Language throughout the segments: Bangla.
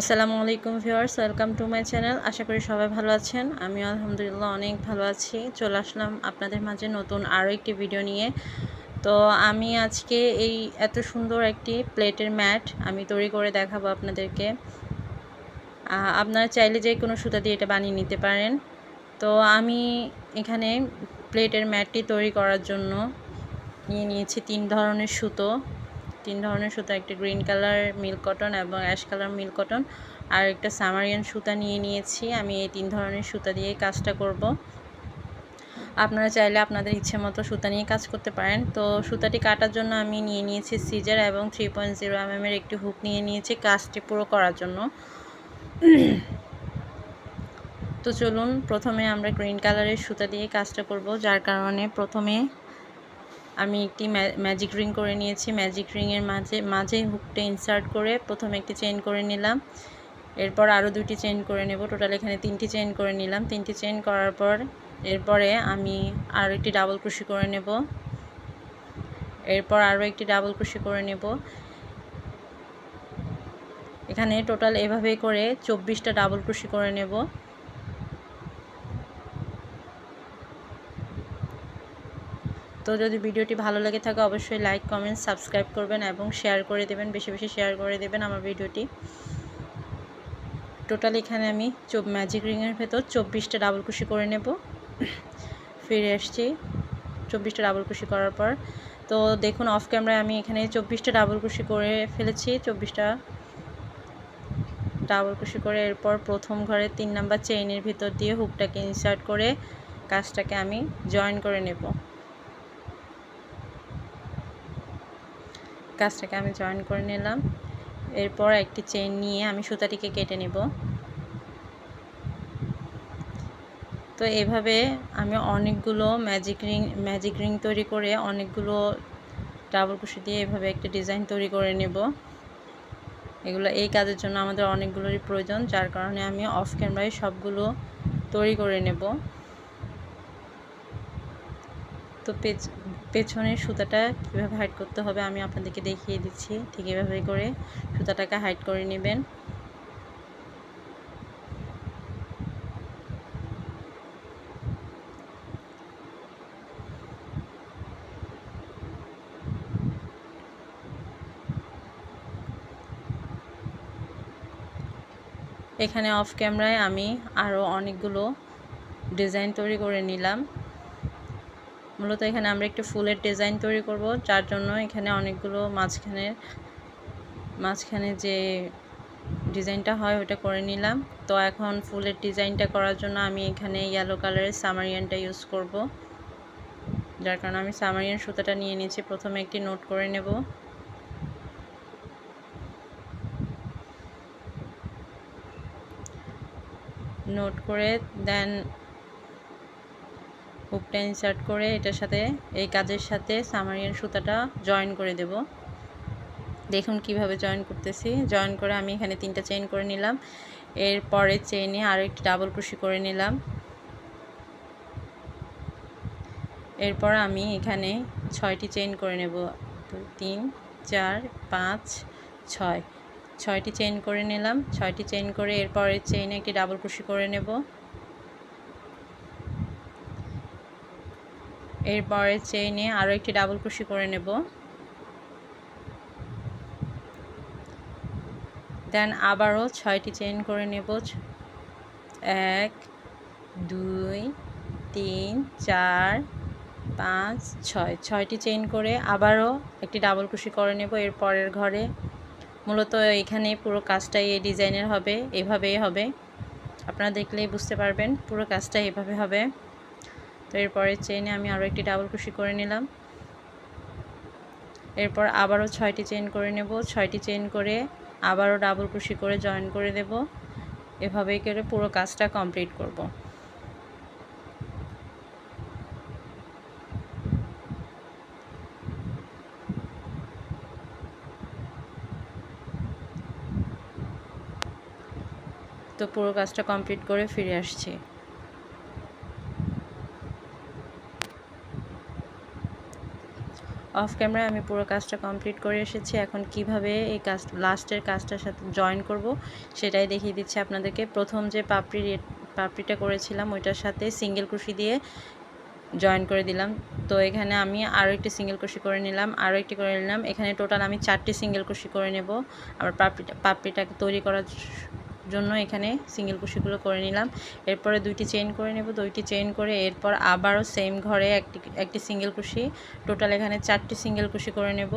আসসালামু আলাইকুম viewers, welcome to my channel. আশা করি সবাই ভালো আছেন। আমি আলহামদুলিল্লাহ অনেক ভালো আছি। চলে আসলাম আপনাদের মাঝে নতুন আরও একটি ভিডিও নিয়ে। তো আমি আজকে এই এত সুন্দর একটি প্লেটের ম্যাট আমি তৈরি করে দেখাবো আপনাদেরকে। আপনারা চাইলে যে কোনো সুতা দিয়ে এটা বানিয়ে নিতে পারেন। তো আমি এখানে প্লেটের ম্যাটটি তৈরি করার জন্য নিয়ে নিয়েছি তিন ধরনের সুতো। তিন ধরনের সুতা, একটা গ্রিন কালার মিল্ক কটন এবং অ্যাশ কালার মিল্ক কটন, আর একটা সামারিয়ান সুতা নিয়ে নিয়েছি। আমি এই তিন ধরনের সুতা দিয়ে কাজটা করব। আপনারা চাইলে আপনাদের ইচ্ছে মতো সুতা নিয়ে কাজ করতে পারেন। তো সুতাটি কাটার জন্য আমি নিয়ে নিয়েছি সিজার এবং থ্রি পয়েন্ট জিরো এর একটি হুক নিয়ে নিয়েছি কাজটি পুরো করার জন্য। তো চলুন, প্রথমে আমরা গ্রিন কালারের সুতা দিয়ে কাজটা করব, যার কারণে প্রথমে আমি একটি ম্যাজিক রিং করে নিয়েছি। ম্যাজিক রিংয়ের মাঝে মাঝে হুকটা ইনসার্ট করে প্রথমে একটি চেন করে নিলাম। এরপর আরও দুটি চেন করে নেব। টোটাল এখানে তিনটি চেন করে নিলাম। তিনটি চেন করার পর, এরপরে আমি আরও একটি ডাবল ক্রুশি করে নেব। এরপর আরও একটি ডাবল ক্রুশি করে নেব। এখানে টোটাল এভাবে করে চব্বিশটা ডাবল ক্রুশি করে নেব। তো যদি ভিডিওটি ভালো লেগে থাকে, অবশ্যই লাইক কমেন্ট সাবস্ক্রাইব করবেন এবং শেয়ার করে দেবেন, বেশি বেশি শেয়ার করে দেবেন আমার ভিডিওটি। টোটাল এখানে আমি ম্যাজিক রিংয়ের ভেতর চব্বিশটা ডাবল কুশি করে নেব। ফিরে আসছি চব্বিশটা ডাবল কুশি করার পর। তো দেখুন অফ ক্যামেরায় আমি এখানে চব্বিশটা ডাবল কুশি করে ফেলেছি, চব্বিশটা ডাবল কুশি করে এরপর প্রথম ঘরে তিন নাম্বার চেইনের ভিতর দিয়ে হুকটাকে ইনসার্ট করে কাজটাকে আমি জয়েন করে নেব। কাজটাকে আমি জয়েন করে নিলাম। এরপর একটি চেন নিয়ে আমি সুতাটিকে কেটে নেব। তো এভাবে আমি অনেকগুলো ম্যাজিক রিং ম্যাজিক রিং তৈরি করে অনেকগুলো ডাবল কুশি দিয়ে এভাবে একটা ডিজাইন তৈরি করে নেব। এগুলো এই কাজের জন্য আমাদের অনেকগুলোরই প্রয়োজন, যার কারণে আমি অফ ক্যামেরায় সবগুলো তৈরি করে নেব। তো পেজ পেছনের সুতাটা কীভাবে হাইড করতে হবে আমি আপনাদেরকে দেখিয়ে দিচ্ছি। ঠিক এভাবে করে সুতাটাকে হাইড করে নেবেন। এখানে অফ ক্যামেরায় আমি আরও অনেকগুলো ডিজাইন তৈরি করে নিলাম। মূলত এখানে আমরা একটু ফুলের ডিজাইন তৈরি করব, যার জন্য এখানে অনেকগুলো মাঝখানের মাঝখানে যে ডিজাইনটা হয় ওটা করে নিলাম। তো এখন ফুলের ডিজাইনটা করার জন্য আমি এখানে ইয়েলো কালারের সামারিয়ানটা ইউজ করব। যার কারণে আমি সামারিয়ান সুতাটা নিয়ে নিয়েছি, প্রথমে একটি নোট করে নেব। নোট করে দেন হুকটা ইনসার্ট করে এটার সাথে, এই কাজের সাথে সামারিয়ান সুতাটা জয়েন করে দেব। দেখুন কীভাবে জয়েন করতেছি। জয়েন করে আমি এখানে তিনটা চেইন করে নিলাম। এরপরে চেইনে আরও একটি ডাবল ক্রুশি করে নিলাম। এরপর আমি এখানে ছয়টি চেইন করে নেব। তিন, চার, পাঁচ, ছয়। ছয়টি চেইন করে নিলাম। ছয়টি চেইন করে এরপরের চেইনে একটি ডাবল ক্রুশি করে নেব। এরপরে চেইনে আরও একটি ডাবল ক্রুশি করে নেব। দেন আবারও ছয়টি চেইন করে নেব। এক, দুই, তিন, চার, পাঁচ, ছয়। ছয়টি চেইন করে আবারও একটি ডাবল ক্রুশি করে নেব। এর পরের ঘরে মূলত এখানে পুরো কাজটাই এই ডিজাইনের হবে, এভাবেই হবে। আপনারা দেখলেই বুঝতে পারবেন পুরো কাজটা এভাবে হবে। তো এরপরের চেইনে আমি আরও একটি ডাবল কুশি করে নিলাম। এরপর আবারও ছয়টি চেইন করে নেব। ছয়টি চেইন করে আবারও ডাবল কুশি করে জয়েন করে দেব। এভাবেই করে পুরো কাজটা কমপ্লিট করব। তো পুরো কাজটা কমপ্লিট করে ফিরে আসছি। অফ ক্যামেরায় আমি পুরো কাজটা কমপ্লিট করে এসেছি। এখন কীভাবে এই কাজ লাস্টের কাজটার সাথে জয়েন করব সেটাই দেখিয়ে দিচ্ছি আপনাদেরকে। প্রথম যে পাপড়ি পাপড়িটা করেছিলাম, ওইটার সাথে সিঙ্গেল কুশি দিয়ে জয়েন করে দিলাম। তো এখানে আমি আরও একটি সিঙ্গেল কুশি করে নিলাম, আরও একটি করে নিলাম। এখানে টোটাল আমি চারটি সিঙ্গেল কুশি করে নেব। আবার পাপড়িটা পাপড়িটাকে তৈরি করার জন্য এখানে সিঙ্গেল কুশিগুলো করে নিলাম। এরপরে দুইটি চেইন করে নেব। দুইটি চেইন করে এরপর আবারও সেম ঘরে একটি একটি সিঙ্গেল কুশি। টোটাল এখানে চারটি সিঙ্গেল কুশি করে নেব।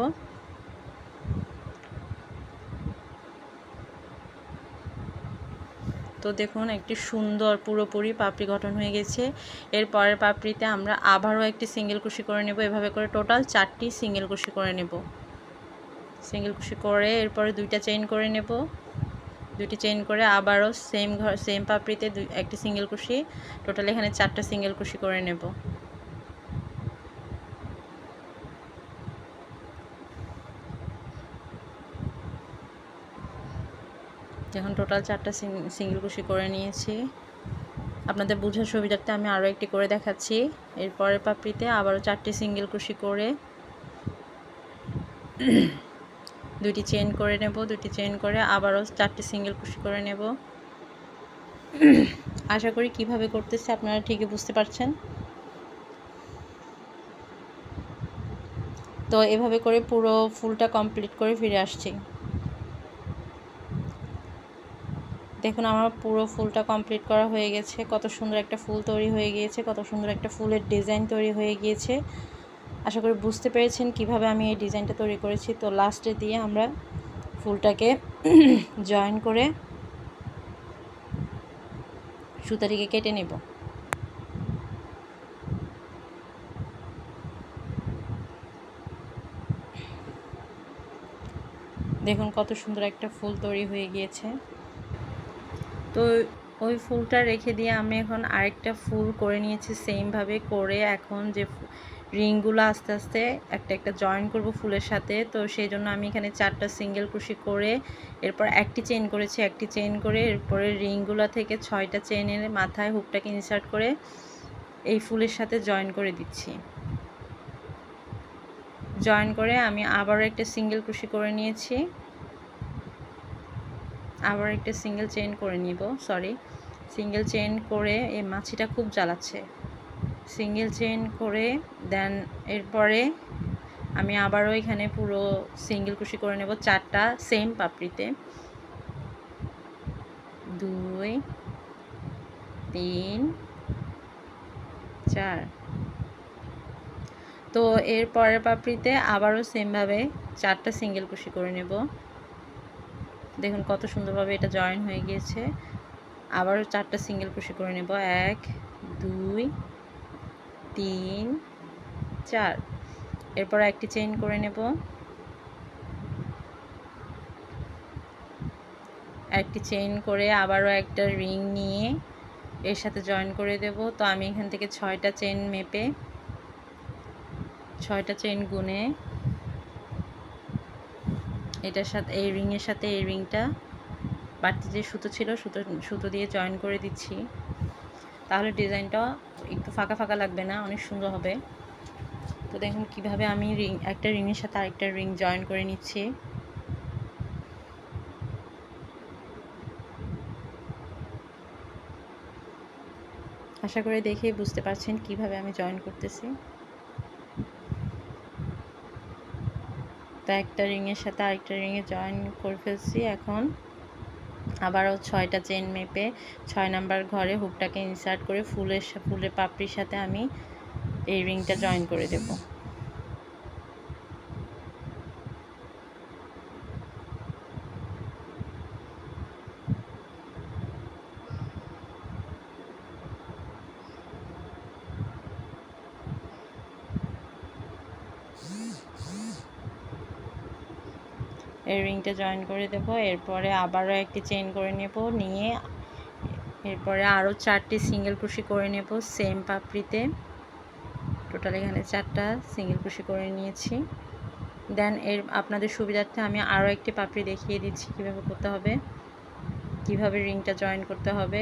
তো দেখুন, একটি সুন্দর পুরোপুরি পাপড়ি গঠন হয়ে গেছে। এর পরের পাপড়িতে আমরা আবারও একটি সিঙ্গেল কুশি করে নেব। এভাবে করে টোটাল চারটি সিঙ্গেল কুশি করে নেব। সিঙ্গেল কুশি করে এরপরে দুইটা চেইন করে নেব। দুটি চেইন করে আবারও সেম ঘর সেম পাপড়িতে একটি সিঙ্গেল কুশি টোটাল এখানে চারটা সিঙ্গেল কুশি করে নেব। এখন টোটাল চারটা সিঙ্গেল কুশি করে নিয়েছি। আপনাদের বোঝার সুবিধার্থে আমি আরও একটি করে দেখাচ্ছি। এরপরের পাপড়িতে আবারও চারটি সিঙ্গেল কুশি করে। দুটি চেন করে নেব দুটি চেন করে আবারও চারটি সিঙ্গেল কুশি করে নেব। আশা করি কীভাবে করতেছে আপনারা ঠিকই বুঝতে পারছেন। তো এভাবে করে পুরো ফুলটা কমপ্লিট করে ফিরে আসছি। দেখুন, আমার পুরো ফুলটা কমপ্লিট করা হয়ে গেছে। কত সুন্দর একটা ফুল তৈরি হয়ে গিয়েছে, কত সুন্দর একটা ফুলের ডিজাইন তৈরি হয়ে গিয়েছে। আশা করি বুঝতে পেরেছেন কীভাবে আমি এই ডিজাইনটা তৈরি করেছি। তো লাস্টে দিয়ে আমরা ফুলটাকে জয়েন করে সুতারিকে কেটে নেব। দেখুন কত সুন্দর একটা ফুল তৈরি হয়ে গিয়েছে। তো ওই ফুলটা রেখে দিয়ে আমি এখন আরেকটা ফুল করে নিয়েছি সেমভাবে করে এখন যে রিংগুলো আস্তে আস্তে একটা একটা জয়েন করব ফুলের সাথে। তো সেই জন্য আমি এখানে চারটা সিঙ্গেল কুশি করে, এরপর একটি চেন করেছি, একটি চেন করে, এরপরে রিংগুলো থেকে ছয়টা চেনের মাথায় হুকটাকে ইনসার্ট করে এই ফুলের সাথে জয়েন করে দিচ্ছি। জয়েন করে আমি আবারও একটা সিঙ্গেল কুশি করে নিয়েছি। আবার একটা সিঙ্গেল চেন করে নিব সরি সিঙ্গেল চেন করে এই মাছিটা খুব জ্বালাচ্ছে। সিঙ্গেল চেন করে দেন এরপরে আমি আবারও এখানে পুরো সিঙ্গেল কুশি করে নেব চারটা সেম পাপড়িতে। দুই, তিন, চার। তো এর পরের পাপড়িতে আবারও সেমভাবে চারটা সিঙ্গেল কুশি করে নেব। দেখুন কত সুন্দরভাবে এটা জয়েন হয়ে গিয়েছে। আবারও চারটা সিঙ্গেল কুশি করে নেব। এক, দুই তিন, চার। এরপর একটি চেইন করে নেব। একটি চেইন করে আবারও একটা রিং নিয়ে এর সাথে জয়েন করে দেব। তো আমি এখান থেকে ছয়টা চেন মেপে, ছয়টা চেন গুনে এটার সাথে, এই রিংয়ের সাথে এই রিংটা বাড়তি যে সুতো ছিল, সুতো সুতো দিয়ে জয়েন করে দিচ্ছি। তাহলে ডিজাইনটা একটু ফাঁকা ফাঁকা লাগবে না, অনেক সুন্দর হবে। তো দেখুন কীভাবে আমি রিং, একটা রিংয়ের সাথে আরেকটা রিং জয়েন করে নিচ্ছি। আশা করে দেখে বুঝতে পারছেন কীভাবে আমি জয়েন করতেছি। তো একটা রিংয়ের সাথে আরেকটা রিংয়ে জয়েন করে ফেলছি এখন। আবারও ছয়টা চেন মেপে ছয় নাম্বার ঘরে হুকটাকে ইনসার্ট করে ফুলের ফুলের পাপড়ির সাথে আমি এই রিংটা জয়েন করে দেবো। রিংটা জয়েন করে দেব। এরপরে আবারও একটি চেন করে নেব, নিয়ে এরপরে আরও চারটি সিঙ্গেল কুশি করে নেব সেম পাপড়িতে। টোটাল এখানে চারটা সিঙ্গেল কুশি করে নিয়েছি। দেন এর আপনাদের সুবিধার্থে আমি আরও একটি পাপড়ি দেখিয়ে দিচ্ছি কীভাবে করতে হবে, কীভাবে রিংটা জয়েন করতে হবে।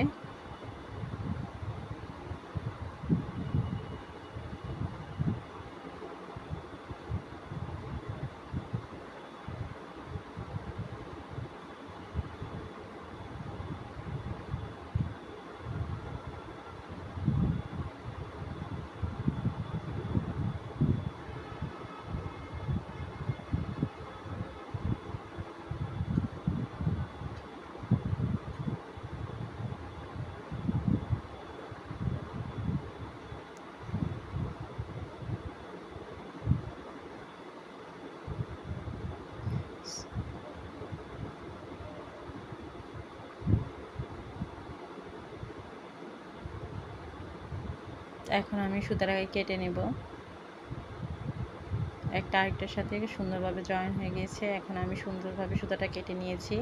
এখন আমি সুতাটাকে কেটে নেব। একটা আরেকটার সাথে সুন্দরভাবে জয়েন হয়ে গিয়েছে। এখন আমি সুন্দরভাবে সুতাটা কেটে নিয়েছি।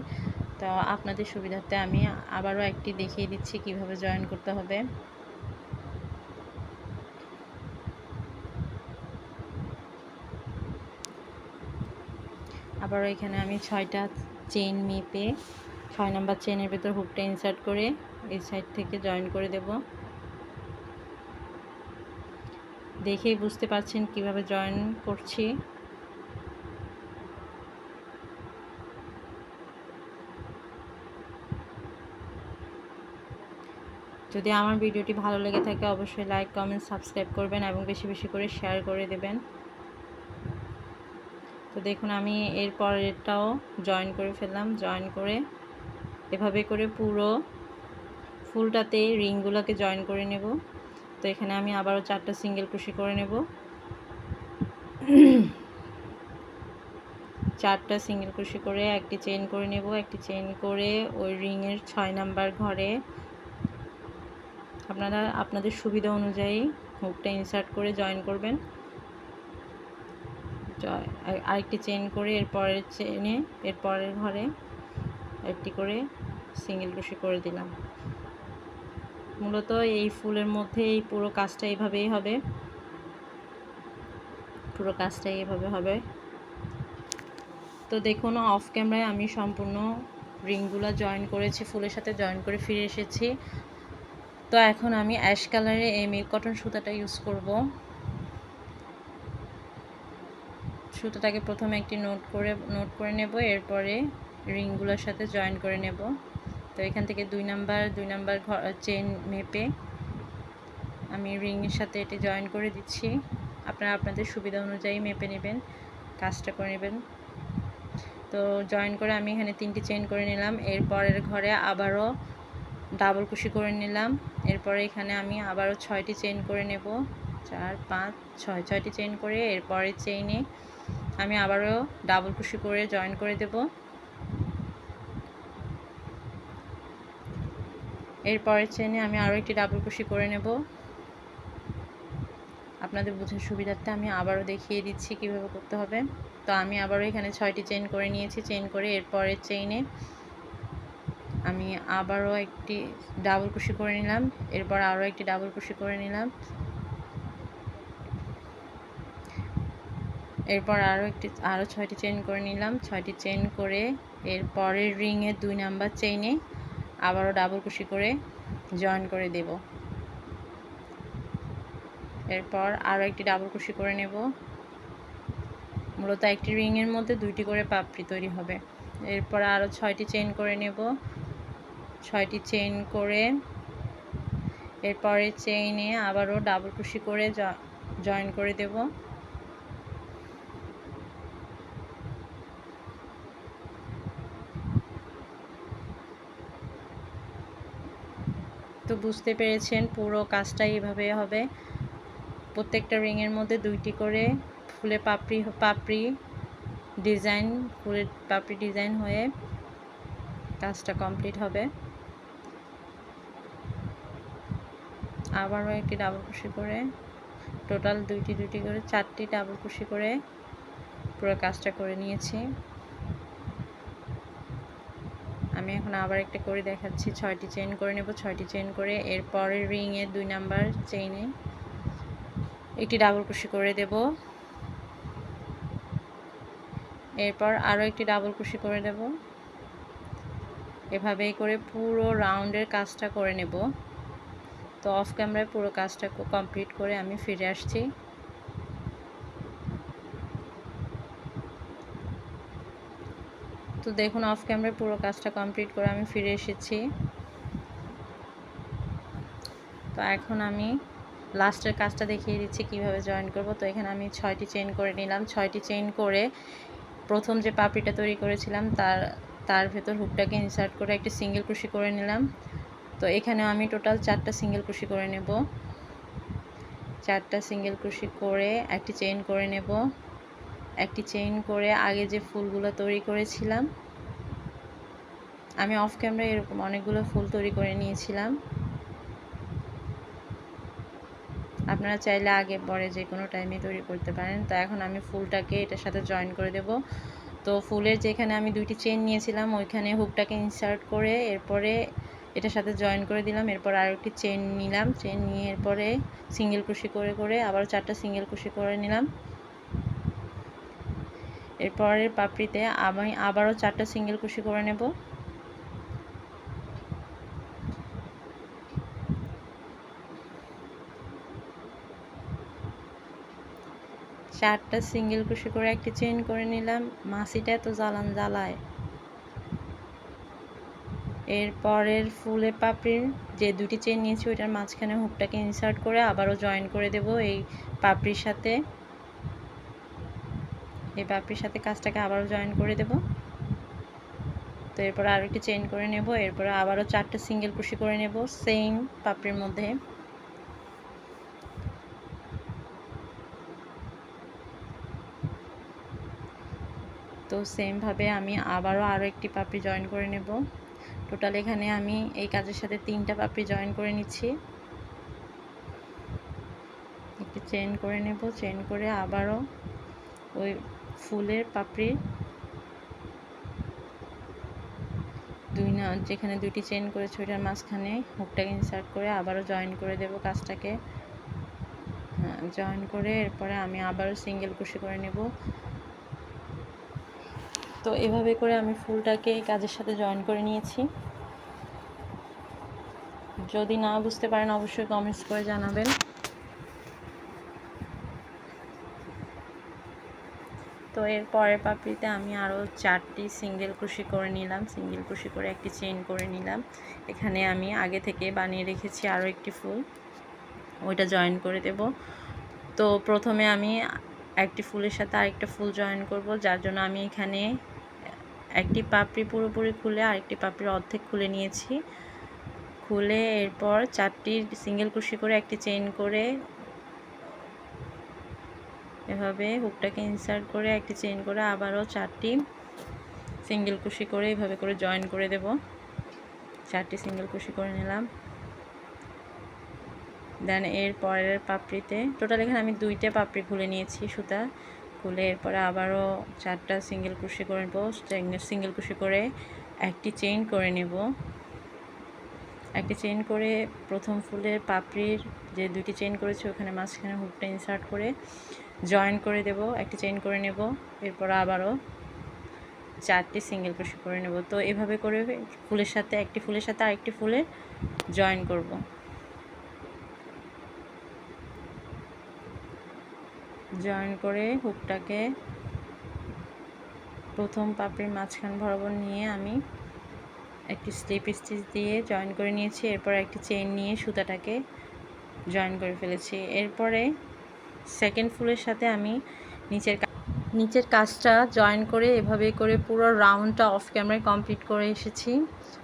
তো আপনাদের সুবিধার্থে আমি আবারও একটি দেখিয়ে দিচ্ছি কীভাবে জয়েন করতে হবে। আবারও এখানে আমি ছয়টা চেন মেপে, ছয় নাম্বার চেনের ভেতর হুকটা ইনসার্ট করে এই সাইড থেকে জয়েন করে দেব। দেখেই বুঝতে পারছেন কীভাবে জয়েন করছি। যদি আমার ভিডিওটি ভালো লেগে থাকে, অবশ্যই লাইক কমেন্ট সাবস্ক্রাইব করবেন এবং বেশি বেশি করে শেয়ার করে দেবেন। তো দেখুন, আমি এর পরেরটাও জয়েন করে ফেললাম জয়েন করে এভাবে করে পুরো ফুলটাতে রিংগুলোকে জয়েন করে নেব। তো এখানে আমি আবারও চারটা সিঙ্গেল কুশি করে নেব। চারটা সিঙ্গেল কুশি করে একটি চেন করে নেব, একটি চেন করে ওই রিংয়ের ছয় নাম্বার ঘরে। আপনারা, আপনাদের সুবিধা অনুযায়ী হুকটা ইনসার্ট করে জয়েন করবেন। আরেকটি চেন করে এর পরের চেনে এর পরের ঘরে একটি করে সিঙ্গেল ক্রোশে করে দিলাম। মূলত এই ফুলের মধ্যে এই পুরো কাজটা এইভাবেই হবে। পুরো কাজটা এইভাবে হবে। তো দেখুন অফ ক্যামেরায় আমি সম্পূর্ণ রিংগুলো জয়েন করেছি, ফুলের সাথে জয়েন করে ফিরে এসেছি। তো এখন আমি অ্যাশ কালারে এই মিল্ক কটন সুতাটা ইউজ করব। সুতোটাকে প্রথমে একটি নোট করে নোট করে নেব, এরপরে রিংগুলোর সাথে জয়েন করে নেব। তো এখান থেকে দুই নাম্বার দুই নাম্বার চেন মেপে আমি রিংয়ের সাথে এটি জয়েন করে দিচ্ছি। আপনারা আপনাদের সুবিধা অনুযায়ী মেপে নেবেন, কাজটা করে নেবেন। তো জয়েন করে আমি এখানে তিনটি চেন করে নিলাম। এরপরের ঘরে আবারও ডাবল কুশি করে নিলাম। এরপরে এখানে আমি আবারও ছয়টি চেন করে নেব। চার, পাঁচ, ছয়, ছয়টি চেন করে এরপরে চেইনে আমি আবারও ডাবল কুশি করে জয়েন করে দেব। এরপরের চেনে আমি আরও একটি ডাবল কুশি করে নেব। আপনাদের বোঝার সুবিধার্থে আমি আবারও দেখিয়ে দিচ্ছি কীভাবে করতে হবে। তো আমি আবারও এখানে ছয়টি চেন করে নিয়েছি। চেন করে এরপরের চেইনে আমি আবারও একটি ডাবল কুশি করে নিলাম। এরপর আরও একটি ডাবল কুশি করে নিলাম। এরপর আরও একটি, আরও ছয়টি চেন করে নিলাম। ছয়টি চেন করে এর পরের রিংয়ের দুই নাম্বার চেইনে আবারও ডাবল কুশি করে জয়েন করে দেব। এরপর আরও একটি ডাবল কুশি করে নেব। মূলত একটি রিংয়ের মধ্যে দুইটি করে পাপড়ি তৈরি হবে। এরপর আরও ছয়টি চেন করে নেব। ছয়টি চেন করে এরপরে চেইনে আবারও ডাবল কুশি করে জয়েন করে দেব। তো বুঝতে পেরেছেন পুরো কাজটা এইভাবে হবে। প্রত্যেকটা রিংয়ের মধ্যে দুইটি করে ফুলের পাপড়ি পাপড়ি ডিজাইন, ফুলের পাপড়ি ডিজাইন হয়ে কাজটা কমপ্লিট হবে। আবারও একটি ডাবল কুশি করে, টোটাল দুইটি দুইটি করে, চারটি ডাবল কুশি করে পুরো কাজটা করে নিয়েছি। আমি এখন আবার একটা করে দেখাচ্ছি। ছয়টি চেন করে নেব, ছয়টি চেন করে এরপরের রিংয়ের দুই নাম্বার চেইনে একটি ডাবল কুশি করে দেব। এরপর আরও একটি ডাবল কুশি করে দেব। এভাবেই করে পুরো রাউন্ডের কাজটা করে নেব। তো অফ ক্যামেরায় পুরো কাজটা কমপ্লিট করে আমি ফিরে আসছি। তো দেখুন অফ ক্যামেরায় পুরো কাজটা কমপ্লিট করে আমি ফিরে এসেছি। তো এখন আমি লাস্টের কাজটা দেখিয়ে দিচ্ছি, কীভাবে জয়েন করব। তো এখানে আমি ছয়টি চেন করে নিলাম। ছয়টি চেন করে প্রথম যে পাপড়িটা তৈরি করেছিলাম, তার তার ভেতর হুকটাকে ইনসার্ট করে একটি সিঙ্গেল কুশি করে নিলাম। তো এখানেও আমি টোটাল চারটা সিঙ্গেল কুশি করে নেব। চারটা সিঙ্গেল কুশি করে একটি চেইন করে নেব। একটি চেইন করে আগে যে ফুলগুলো তৈরি করেছিলাম, আমি অফ ক্যামেরায় এরকম অনেকগুলো ফুল তৈরি করে নিয়েছিলাম। আপনারা চাইলে আগে পরে যে কোনো টাইমে তৈরি করতে পারেন। তো এখন আমি ফুলটাকে এটার সাথে জয়েন করে দেব। তো ফুলের যেখানে আমি দুইটি চেন নিয়েছিলাম, ওইখানে হুকটাকে ইনসার্ট করে এরপরে এটার সাথে জয়েন করে দিলাম। এরপর আর একটি চেন নিলাম। চেন নিয়ে এরপরে সিঙ্গেল কুশি করে করে আবার চারটা সিঙ্গেল কুশি করে নিলাম। এরপরের পাপড়িতে আমি আবারও চারটা সিঙ্গেল কুশি করে নেব। চারটা সিঙ্গেল কুশি করে একটি চেন করে নিলাম। মাসিটা এত জ্বালান জ্বালায়। এরপরের ফুলে পাপড়ির যে দুটি চেন নিয়েছি, ওইটার মাঝখানে হুকটাকে ইনসার্ট করে আবারও জয়েন করে দেব এই পাপড়ির সাথে। এই পাপড়ির সাথে কাজটাকে আবারও জয়েন করে দেব। তো এরপর আরও একটি চেন করে নেব, এরপর আবারও চারটে সিঙ্গেল কুশি করে নেব সেম পাপড়ির মধ্যে। তো সেমভাবে আমি আবারও আরও একটি পাপড়ি জয়েন করে নেব। টোটাল এখানে আমি এই কাজের সাথে তিনটা পাপড়ি জয়েন করে নিচ্ছি। একটি চেন করে নেব চেন করে আবারও ওই ফুলের পাপড়ি। দুই না, যেখানে দুইটি চেন করেছে ওইটার মাঝখানে হুকটাকে ইনসার্ট করে আবারও জয়েন করে দেব কাজটাকে। হ্যাঁ জয়েন করে এরপরে আমি আবারও সিঙ্গেল কুশি করে নেব। তো এভাবে করে আমি ফুলটাকে কাজের সাথে জয়েন করে নিয়েছি। যদি না বুঝতে পারেন, অবশ্যই কমেন্টস করে জানাবেন। এর পরের পাপড়িতে আমি আরও চারটি সিঙ্গেল কুশি করে নিলাম। সিঙ্গেল কুশি করে একটি চেইন করে নিলাম। এখানে আমি আগে থেকে বানিয়ে রেখেছি আরও একটি ফুল। ওইটা জয়েন করে দেব। তো প্রথমে আমি একটি ফুলের সাথে আরেকটা ফুল জয়েন করব, যার জন্য আমি এখানে একটি পাপড়ি পুরোপুরি খুলে আরেকটি পাপড়ির অর্ধেক খুলে নিয়েছি। খুলে এরপর চারটি সিঙ্গেল কুশি করে একটি চেইন করে এভাবে হুকটাকে ইনসার্ট করে একটি চেইন করে আবারও চারটি সিঙ্গেল কুশি করে এইভাবে করে জয়েন করে দেব। চারটি সিঙ্গেল কুশি করে নিলাম। দেন এর পরের পাপড়িতে টোটাল এখানে আমি দুইটা পাপড়ি খুলে নিয়েছি সুতা। খুলে এরপরে আবারও চারটা সিঙ্গেল কুশি করে নেব। সিঙ্গেল কুশি করে একটি চেইন করে নেব। একটি চেইন করে প্রথম ফুলের পাপড়ির যে দুটি চেইন করেছি, ওখানে মাঝখানে হুকটা ইনসার্ট করে জয়েন করে দেব, একটি চেইন করে নেব, এরপর আবারও চারটি সিঙ্গেল ক্রোশে করে নেব। তো এভাবে করে ফুলের সাথে, একটি ফুলের সাথে আরেকটি ফুলে জয়েন করব। জয়েন করে হুকটাকে প্রথম পাপড়ির মাঝখান বরাবর নিয়ে আমি একটি স্লিপ স্টিচ দিয়ে জয়েন করে নিয়েছি। এরপর একটি চেইন নিয়ে সুতাটাকে জয়েন করে ফেলেছি। এরপরে সেকেন্ড ফুলের সাথে আমি নিচের নিচের কাজটা জয়েন করে এভাবে করে পুরো রাউন্ডটা অফ ক্যামেরায় কমপ্লিট করে এসেছি।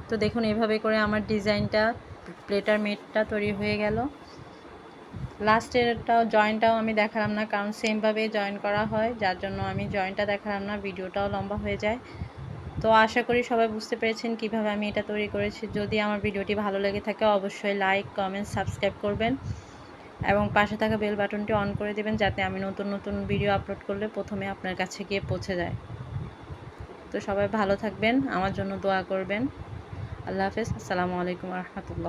তো দেখুন, এভাবে করে আমার ডিজাইনটা প্লেটার মেটটা তৈরি হয়ে গেল। লাস্টেরটাও জয়েন্টটাও আমি দেখালাম না, কারণ সেমভাবে জয়েন করা হয়, যার জন্য আমি জয়েন্টটা দেখালাম না ভিডিওটাও লম্বা হয়ে যায়। তো আশা করি সবাই বুঝতে পেরেছেন কীভাবে আমি এটা তৈরি করেছি। যদি আমার ভিডিওটি ভালো লেগে থাকে, অবশ্যই লাইক কমেন্ট সাবস্ক্রাইব করবেন। এবং পাশে থাকা বেল বাটনটি অন করে দেবেন যাতে আমি নতুন নতুন ভিডিও আপলোড করলে প্রথমে আপনার কাছে গিয়ে পৌঁছে যায়। তো সবাই ভালো থাকবেন, আমার জন্য দোয়া করবেন। আল্লাহ হাফেজ, আসসালামু আলাইকুম রহমতুল্লাহ।